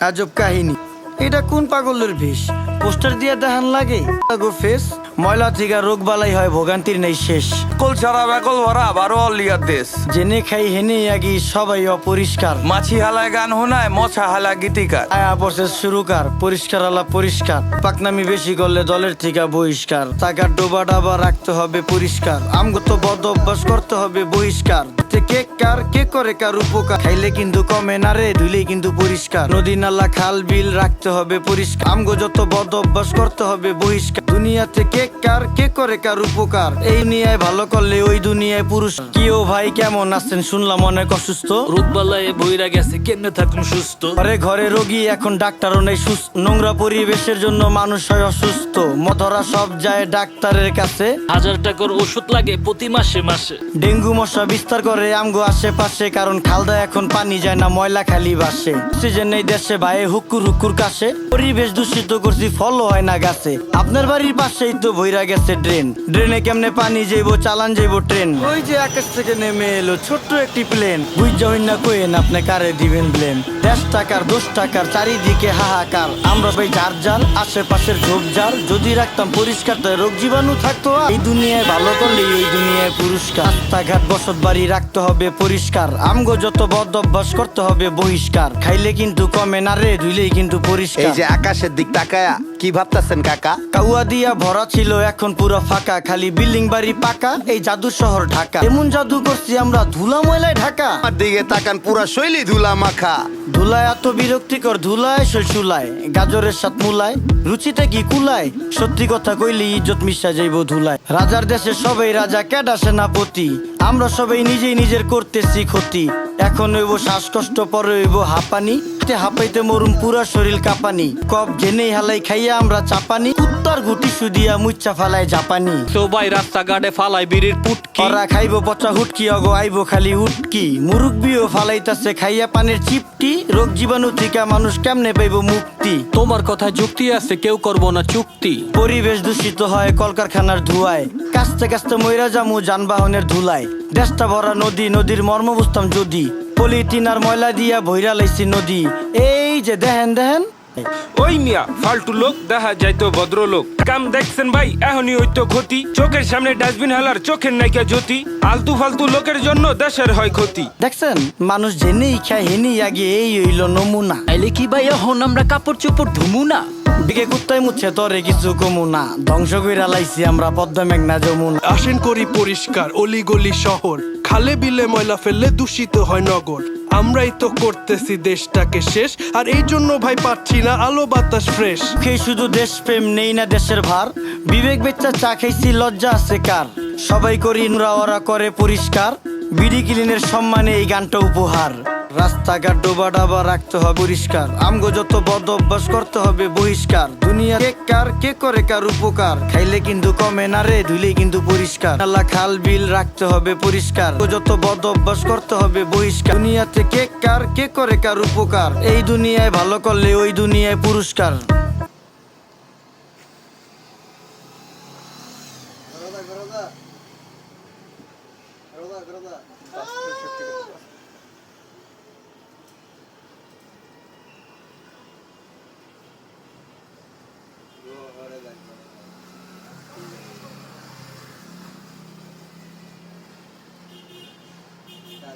আজব কাহিনী। এটা কোন পাগলের বেশ পোস্টার দিয়ে দেখান লাগে? ফেস? ময়লা থেকে রোগ বালাই হয় ভোগান্তির নেই শেষ। কল ছাড়া বেকল ভরা বারো অলিয়ার দেশ। জেনে খাই হেনে আগি সবাই অপরিষ্কার। মাছি হালায় গান হোনায় মছা হালা গীতিকার। আয়া প্রসেস শুরু কার পরিষ্কার আলা পরিষ্কার। পাকনামি বেশি করলে দলের থেকে বহিষ্কার। টাকার ডোবা ডাবা রাখতে হবে পরিষ্কার। আমগত বদ অভ্যাস করতে হবে বহিষ্কার। তে কে কার কে করে কার উপকার? খাইলে কিন্তু কমে না রে ধুইলে কিন্তু পরিষ্কার। নদী নালা খাল বিল রাখতে হবে পরিষ্কার। আমগো যত বদ অভ্যাস করতে হবে বহিষ্কার। দুনিয়াতে কে কার কে করে কার উপকার? এই দুনিয়ায় ভালো করলে ওই দুনিয়ায় পুরুষ কি? ও ভাই কেমন আছেন? শুনলাম অনেক অসুস্থ। রোগবালায় বইরা গেছে কেমনে থাকুন সুস্থ? ঘরে ঘরে রোগী এখন ডাক্তারও নেই সুস্থ নোংরা পরিবেশের জন্য মানুষ হয় অসুস্থ। মধরা সব যায় ডাক্তারের কাছে। হাজার টাকার ওষুধ লাগে প্রতি মাসে মাসে। ডেঙ্গু মশা বিস্তার করে আমগো আশেপাশে কারণ খালদা এখন পানি যায় না ময়লা খালি বাসে। অক্সিজেন নেই দেশে ভাই হুকুর হুকুর কাছে পরিবেশ দূষিত করছি ফলও হয় না গাছে। আপনার বাড়ির পাশেই তো ভইরা গেছে ড্রেন। ড্রেনে কেমনে পানি যাইবো, চালান যাইবো ট্রেন। ওই যে আকাশ থেকে নেমে এলো ছোট্ট একটি প্লেন। বুঝা না কোয়েন, আপনি কারে দিবেন ব্লেম দেশ টাকার দোষ টাকার, চারিদিকে হাহাকার। আমরা ভাই যার যার, আশেপাশের ঝোপঝাড় যদি রাখতাম পরিষ্কার তো রোগ জীবাণু থাকতো এই দুনিয়ায় ভালো করলে এই দুনিয়ায় পুরস্কার। রাস্তাঘাট, বসত বাড়ি রাখতে হবে পরিষ্কার। আমগো যত বদ অভ্যাস করতে হবে বহিষ্কার। খাইলে কিন্তু কমে না রে, ধুইলেই কিন্তু পরিষ্কার। এই যে আকাশের দিক তাকায়া কি ভাবতাছেন কাকা? কাউয়া দিয়া ভরা ছিল এখন পুরো ফাঁকা। খালি বিল্ডিং বাড়ি পাকা এই জাদু শহর ঢাকা। এমন জাদু করছি আমরা ধুলা ময়লায় ঢাকা। আমার দিকে তাকান পুরা শৈলী ধুলা মাখা। ধুলায় এত বিরক্তিকর ধুলায় শৈশুলায় গাজরের সাথ মুলায় রুচিতে কি কুলায়? সত্যি কথা কইলি ইজ্জত মিশা যাইব ধুলায়। রাজার দেশে সবাই রাজা কেডা সেনাপতি। আমরা সবাই নিজেই নিজের করতেছি ক্ষতি। এখন হইব শ্বাসকষ্ট পরে হইব হাঁপানি। তে হাঁপাইতে মরুম পুরা শরীর কাঁপানি। কপ জেনেই হালাই খাইয়া আমরা চাপানি। কুত্তার গুটি সুদিয়া মুচ্চা ফালায় জাপানি। সবাই রাস্তাঘাটে ফালাই বিড়ির পুটকি। ওরা খাইব পচা হুটকি অগো আইব খালি উটকি মুরুব্বিও ফালাইতাছে খাইয়া পানের চিপটি। রোগ জীবাণু থেকে মানুষ কেমনে পাইব মুক্তি? তোমার কথা যুক্তি আছে কেউ করব না চুক্তি। পরিবেশ দূষিত হয় কলকারখানার ধুয়ায়। কাস্তে কাস্তে ময়রা জামু যানবাহনের ধুলায়। দেশটা ভরা নদী নদীর মর্ম বুঝতাম যদি। পলিথিন আর ময়লা দিয়া ভৈরা লাইছি নদী। এই যে দেহেন দেহেন ওই মিয়া ফালতু লোক দেখা যাইতো ভদ্রলোক। কাম দেখছেন ভাই এখনই হইতো ক্ষতি। চোখের সামনে ডাস্টবিন হালার চোখের নাইকা জ্যোতি। আলতু ফালতু লোকের জন্য দেশের হয় ক্ষতি। দেখছেন মানুষ জেনেই খায় হেনেই আগে এই হইল নমুনা। তাইলে কি ভাই এখন আমরা কাপড় চোপড় ধুমু না? দিকে কুত্তায় মুচ্ছে তরে কিছু কমু না। ধ্বংস কইরা লাইছি আমরা পদ্মা মেঘনা যমুনা। আসেন করি পরিষ্কার অলিগলি শহর। খালে বিলে ময়লা ফেললে দূষিত হয় নগর। আমরাই তো করতেছি দেশটাকে শেষ আর এই জন্য ভাই পাচ্ছি না আলো বাতাস ফ্রেশ। খেয়ে শুধু দেশপ্রেম নেই না দেশের ভার। বিবেক বেচ্চা চা খাইছি লজ্জা আছে কার? সবাই করি নোরা ওরা করে পরিষ্কার। বিডি ক্লিনের সম্মানে এই গানটা উপহার। রাস্তাঘাট ডোবা ডাবা রাখতে হবে পরিষ্কার। আমগো যত বদ অভ্যাস করতে হবে বহিষ্কার। দুনিয়া কে কার, কে করে কার উপকার? খাইলে কিন্তু কমে না রে ধুলে কিন্তু পরিষ্কার। নালা খাল বিল রাখতে হবে পরিষ্কার। যত বদ অভ্যাস করতে হবে বহিষ্কার। দুনিয়াতে কে কার, কে করে কার উপকার? এই দুনিয়ায় ভালো করলে ওই দুনিয়ায় পুরস্কার।